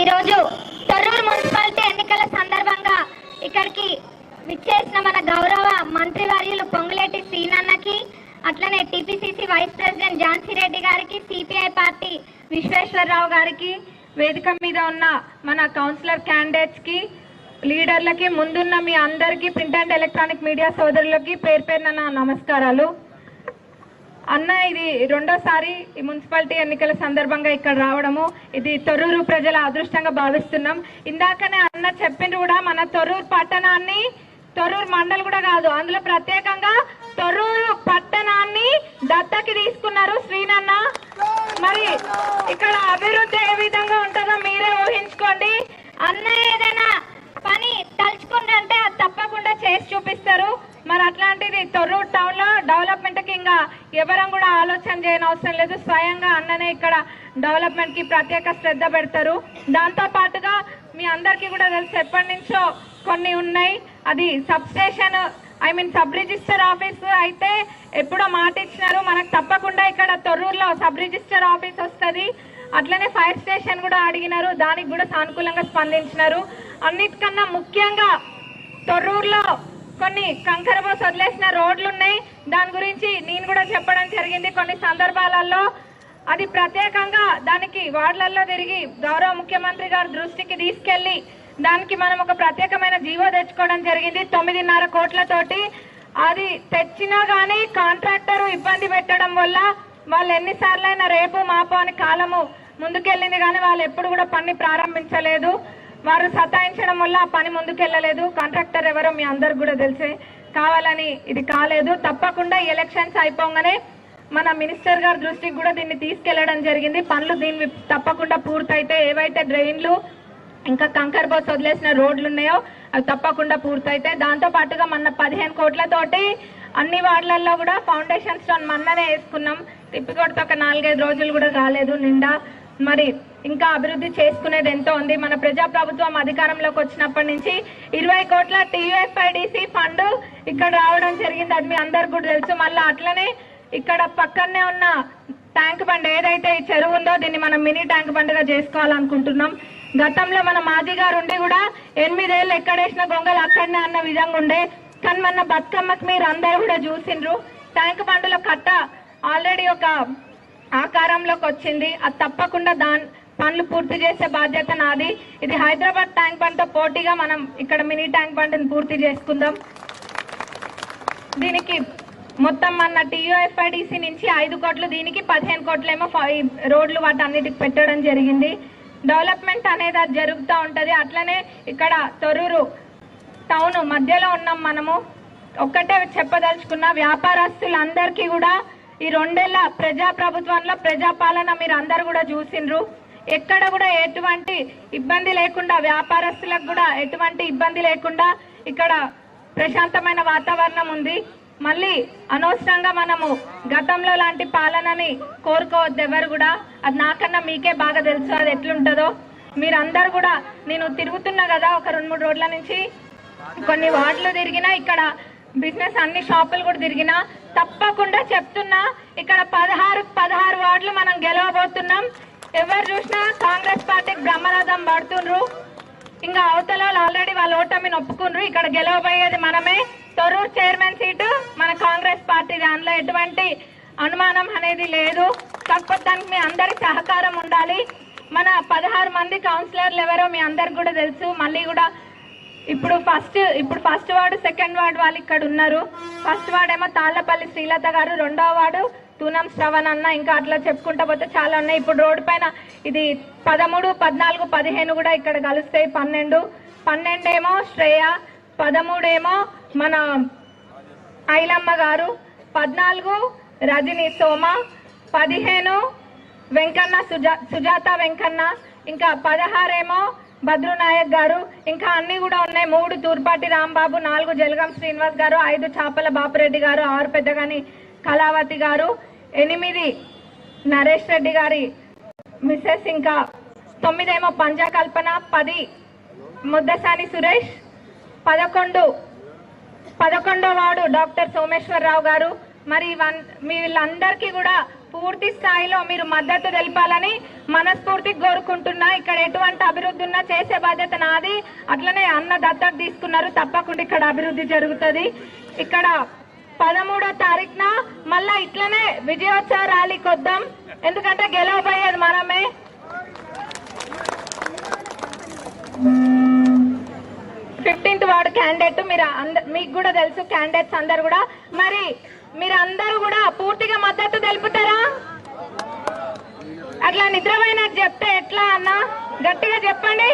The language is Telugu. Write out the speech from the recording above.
ఈరోజు తొర్రూరు మున్సిపాలిటీ ఎన్నికల సందర్భంగా ఇక్కడికి విచ్చేసిన మన గౌరవ మంత్రివర్యులు పొంగులేటి శ్రీనన్నకి అట్లనే TPCC vice president Jhansi Reddy గారికి సిపిఐ పార్టీ విశ్వేశ్వరరావు గారికి వేదిక మీద ఉన్న మన కౌన్సిలర్ క్యాండిడేట్స్కి లీడర్లకి ముందున్న మీ అందరికీ ప్రింట్ అండ్ ఎలక్ట్రానిక్ మీడియా సోదరులకి పేరు పేరున నా నమస్కారాలు. అన్న ఇది రెండోసారి ఈ మున్సిపాలిటీ ఎన్నికల సందర్భంగా ఇక్కడ రావడము. ఇది తొర్రూరు ప్రజల అదృష్టంగా భావిస్తున్నాం. ఇందాకనే అన్న చెప్పిండ్రు కూడా మన తొర్రూరు పట్టణాన్ని తొర్రూరు మండలి కూడా కాదు అందులో ప్రత్యేకంగా తొర్రూరు పట్టణాన్ని దత్తకి తీసుకున్నారు శ్రీనన్న. మరి ఇక్కడ అభివృద్ధి ఏ విధంగా ఉంటుందో మీరే ఊహించుకోండి. అన్న ఏదైనా పని తలుచుకుంటే అది తప్పకుండా చేసి చూపిస్తారు. మరి అట్లాంటిది తొర్రూరు డెవలప్మెంట్కి డెవలప్మెంట్కి ఇంకా ఎవరం కూడా ఆలోచన చేయని అవసరం లేదు. స్వయంగా అన్ననే ఇక్కడ డెవలప్మెంట్కి ప్రత్యేక శ్రద్ధ పెడతారు. దాంతో పాటుగా మీ అందరికీ కూడా తెలుసు ఎప్పటి నుంచో కొన్ని ఉన్నాయి. అది sub station I mean sub register office అయితే ఎప్పుడో మాట ఇచ్చినారు మనకు తప్పకుండా ఇక్కడ తొర్రూరులో సబ్ రిజిస్టర్ ఆఫీస్ వస్తుంది. అట్లనే ఫైర్ స్టేషన్ కూడా అడిగినారు. దానికి కూడా సానుకూలంగా స్పందించినారు. అన్నిటికన్నా ముఖ్యంగా తొర్రూరులో కొన్ని కంకర పోసి వదిలేసిన రోడ్లు ఉన్నాయి దాని గురించి నేను కూడా చెప్పడం జరిగింది కొన్ని సందర్భాలలో. అది ప్రత్యేకంగా దానికి వార్డులలో తిరిగి గౌరవ ముఖ్యమంత్రి గారి దృష్టికి తీసుకెళ్ళి దానికి మనం ఒక ప్రత్యేకమైన జీవో తెచ్చుకోవడం జరిగింది తొమ్మిదిన్నర కోట్లతోటి. అది తెచ్చినా కానీ కాంట్రాక్టర్ ఇబ్బంది పెట్టడం వల్ల వాళ్ళు ఎన్నిసార్లైనా రేపు మాపు అని కాలము ముందుకెళ్ళింది కానీ వాళ్ళు ఎప్పుడు కూడా పని ప్రారంభించలేదు. వారు సతాయించడం వల్ల ఆ పని ముందుకెళ్ళలేదు. కాంట్రాక్టర్ ఎవరో మీ అందరికి కూడా తెలిసే. కావాలని ఇది కాలేదు. తప్పకుండా ఎలక్షన్స్ అయిపోగానే మన మినిస్టర్ గారి దృష్టికి కూడా దీన్ని తీసుకెళ్ళడం జరిగింది. పనులు దీన్ని తప్పకుండా పూర్తయితే ఏవైతే డ్రైన్లు ఇంకా కంకర్ బస్ వదిలేసిన రోడ్లు ఉన్నాయో అవి తప్పకుండా పూర్తయితే. దాంతో పాటుగా మన పదిహేను కోట్లతోటి అన్ని వార్డులలో కూడా ఫౌండేషన్ స్టోన్ మొన్ననే వేసుకున్నాం. తిప్పికొడితే ఒక నాలుగైదు రోజులు కూడా కాలేదు నిండా మరి ఇంకా అభివృద్ధి చేసుకునేది ఎంతో ఉంది. మన ప్రజా ప్రభుత్వం అధికారంలోకి వచ్చినప్పటి నుంచి ఇరవై కోట్ల టీయూఎఫ్ఐడిసి ఫండ్ ఇక్కడ రావడం జరిగింది. అది మీ అందరు కూడా తెలుసు. మళ్ళీ అట్లనే ఇక్కడ పక్కనే ఉన్న ట్యాంక్ బండ్ ఏదైతే ఈ చెరువు ఉందో దీన్ని మనం మినీ ట్యాంక్ బండ్గా చేసుకోవాలనుకుంటున్నాం. గతంలో మన మాజీ గారు ఉండి కూడా ఎనిమిదేళ్ళు ఎక్కడేసిన గొంగలు అక్కడనే అన్న విధంగా ఉండే. కానీ మన బతుకమ్మకి మీరు అందరూ కూడా చూసిండ్రు. ట్యాంక్ బండ్లో కట్ట ఆల్రెడీ ఒక ఆకారంలోకి వచ్చింది. అది తప్పకుండా దాని పనులు పూర్తి చేసే బాధ్యత నాది. ఇది హైదరాబాద్ ట్యాంక్ బండ్తో పోటీగా మనం ఇక్కడ మినీ ట్యాంక్ బండ్ని పూర్తి చేసుకుందాం. దీనికి మొత్తం మన టీయూఎఫ్ఐడిసి నుంచి ఐదు కోట్లు దీనికి పదిహేను కోట్లు ఏమో రోడ్లు వాటి అన్నిటికి పెట్టడం జరిగింది. డెవలప్మెంట్ అనేది అది జరుగుతూ ఉంటుంది. అట్లనే ఇక్కడ తొర్రూరు టౌన్ మధ్యలో ఉన్నాం మనము. ఒక్కటే చెప్పదలుచుకున్న వ్యాపారస్తులందరికీ కూడా ఈ రెండేళ్ళ ప్రజా ప్రభుత్వంలో ప్రజాపాలన మీరు అందరు కూడా చూసిండ్రు. ఎక్కడ కూడా ఎటువంటి ఇబ్బంది లేకుండా వ్యాపారస్తులకు కూడా ఎటువంటి ఇబ్బంది లేకుండా ఇక్కడ ప్రశాంతమైన వాతావరణం ఉంది. మళ్ళీ అనవసరంగా మనము గతంలో లాంటి పాలనని కోరుకోవద్దు ఎవరు కూడా. అది నాకన్నా మీకే బాగా తెలుసు అది ఎట్లుంటుందో. మీరందరూ కూడా నేను తిరుగుతున్నా కదా ఒక రెండు మూడు రోడ్ల నుంచి. కొన్ని వార్డులు తిరిగినా ఇక్కడ బిజినెస్ అన్ని షాపులు కూడా తిరిగినా. తప్పకుండా చెప్తున్నా ఇక్కడ పదహారు పదహారు వార్డులు మనం గెలవబోతున్నాం. ఎవరు చూసినా కాంగ్రెస్ పార్టీకి బ్రహ్మరథం పడుతుండ్రు. ఇంకా అవతల వాళ్ళు ఆల్రెడీ వాళ్ళ ఓటమిని ఒప్పుకుండ్రు. ఇక్కడ గెలవబోయేది మనమే. తొర్రూరు చైర్మన్ సీటు మన కాంగ్రెస్ పార్టీ దానిలో ఎటువంటి అనుమానం అనేది లేదు. కాకపోతే దానికి మీ అందరి సహకారం ఉండాలి. మన పదహారు మంది కౌన్సిలర్లు ఎవరో మీ అందరికి కూడా తెలుసు. మళ్ళీ కూడా ఇప్పుడు ఫస్ట్ ఇప్పుడు ఫస్ట్ వార్డు సెకండ్ వార్డు వాళ్ళు ఇక్కడ ఉన్నారు. ఫస్ట్ వార్డు ఏమో తాళ్ళపల్లి శ్రీలత గారు. రెండవ వార్డు తూనం శ్రవణ్ అన్న ఇంకా అట్లా చెప్పుకుంటా పోతే చాలా ఉన్నాయి. ఇప్పుడు రోడ్డు పైన ఇది పదమూడు పద్నాలుగు పదిహేను కూడా ఇక్కడ కలుస్తాయి పన్నెండు. పన్నెండు ఏమో శ్రేయ పదమూడేమో మన ఐలమ్మ గారు పద్నాలుగు రజని సోమ పదిహేను వెంకన్న సుజా సుజాత వెంకన్న ఇంకా పదహారేమో భద్రునాయక్ గారు ఇంకా అన్ని కూడా ఉన్నాయి. మూడు తూర్పాటి రాంబాబు నాలుగు జలగం శ్రీనివాస్ గారు ఐదు చాపల బాపురెడ్డి గారు ఆరు పెద్దగాని కళావతి గారు ఎనిమిది. నరేష్ రెడ్డి గారి మిస్సెస్ ఇంకా తొమ్మిదేమో పంజాకల్పన పది. ముద్దసాని సురేష్ పదకొండు. పదకొండో వాడు డాక్టర్ సోమేశ్వరరావు గారు. మరి వన్- మీ వీళ్ళందరికీ కూడా పూర్తి స్థాయిలో మీరు మద్దతు తెలపాలని మనస్ఫూర్తి కోరుకుంటున్నా. ఇక్కడ ఎటువంటి అభివృద్ధి ఉన్నా చేసే బాధ్యత నాది. అట్లనే అన్న దత్తత తీసుకున్నారు. తప్పకుండా ఇక్కడ అభివృద్ధి జరుగుతుంది. ఇక్కడ పదమూడో తారీఖున మళ్ళా ఇట్లనే విజయోత్సవ ర్యాలీకి వద్దాం ఎందుకంటే గెలవబోయేది మనమే. ఫిఫ్టీన్త్ వార్డు క్యాండిడేట్ మీరు మీకు కూడా తెలుసు క్యాండిడేట్స్ అందరు కూడా. మరి మీరు అందరూ కూడా పూర్తిగా మద్దతు తెలుపుతారా? అట్లా నిద్రపోయినట్టు చెప్తే ఎట్లా అన్న? గట్టిగా చెప్పండి.